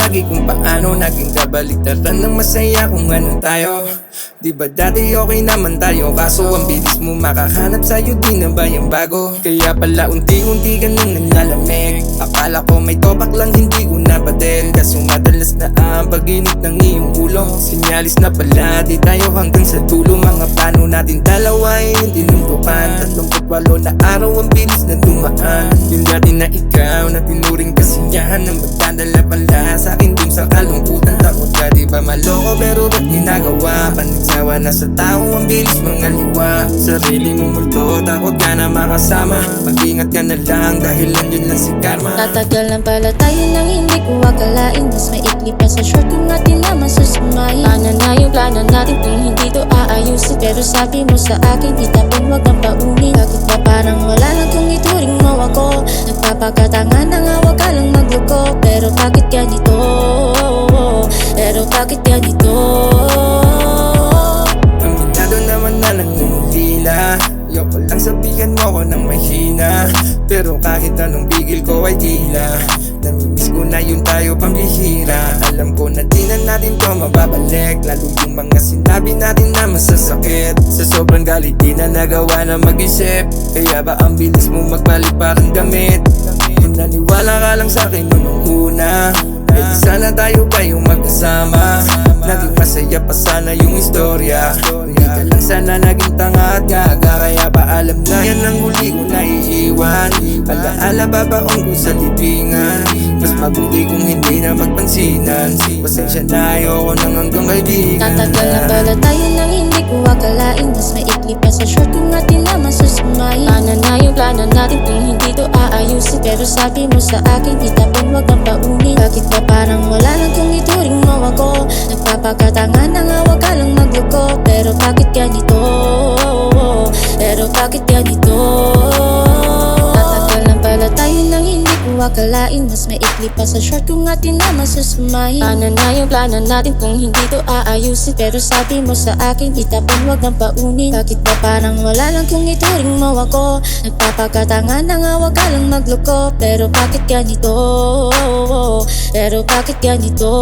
Kung paano naging kabaliktaran ng masaya kung ano tayo. Di ba dati okay naman tayo Kaso ang bilis mo makahanap sa'yo di na ba yung bago? Kaya pala unti-unti ka nang nanlalamig Akala ko may topak lang hindi ko napatin Kaso madalas na ang pag-init ng iyong ulo. Sinyalis na pala di tayo hanggang sa dulo. Mga plano natin dalawa ay hindi nuntukan walo na araw ang bilis na dumaan. Yung dati na ikaw na tinuring kasiyahan Na magdadala pala sa akin dun sa kalungkutan. Takot ka di ba maloko? Pero ba't ginagawa? Panagsawa na sa tao ang bilis mga liwa. Sarili mo multo takot ka na makasama. Mag-ingat ka na lang dahil yun lang si karma. Tatagal lang pala tayo nang hindi ko akalain. Mas maikli pa sa short Pero sabi mo sa akin, ba wag kang paunin. Bakit ba parang wala lang kung ituring mo ako? Nagpapakatangan na nga wag ka lang magloko. Pero bakit ganito? Pero bakit ganito? Aminado naman na nangungulila Ayoko lang sabihan mo ko ng mahina. Pero kahit anong bigil ko ay tila Namimiss ko na yun tayo pambihira. Alam ko na di na natin to mababalik. Lalo yung mga sinabi natin na masasakit. Sa sobrang galit di na nagawa na mag-isip. Kaya ba ang bilis mo magbalik parang gamit Kung naniwala ka lang sa akin noong una. Eh sana tayo pa yung magkasama. Naging masaya pa sana yung istorya. Hindi ka lang sana naging tanga at gaga Kaya pa alam na yan ang huli ko naiiwan Alaala babaong ko sa libingan Mas mabuti kung hindi na magpansinan. Pasensya na ayoko nang hanggang kaibigan. Tatagal na pala tayo nang hindi ko akalain. Mas maikli pa sa short kung natin naman susumayin Paano na yung plano natin kung hindi to aayusin. Pero sabi mo sa akin, ba wag kang paunin Bakit ba parang wala lang kung ituring mo ako? Nagpapakatangan na nga wag ka lang magloko. Pero bakit ganito? Pero bakit ganito? Akalain Mas maikli pa sa short kung atin naman susumayin Paano na yung plano natin kung hindi to aayusin. Pero sabi mo sa akin, ba wag kang paunin. Bakit ba parang wala lang kung ituring mo ako Nagpapakatangan na nga wag ka lang magloko. Pero bakit ganito? Pero bakit ganito?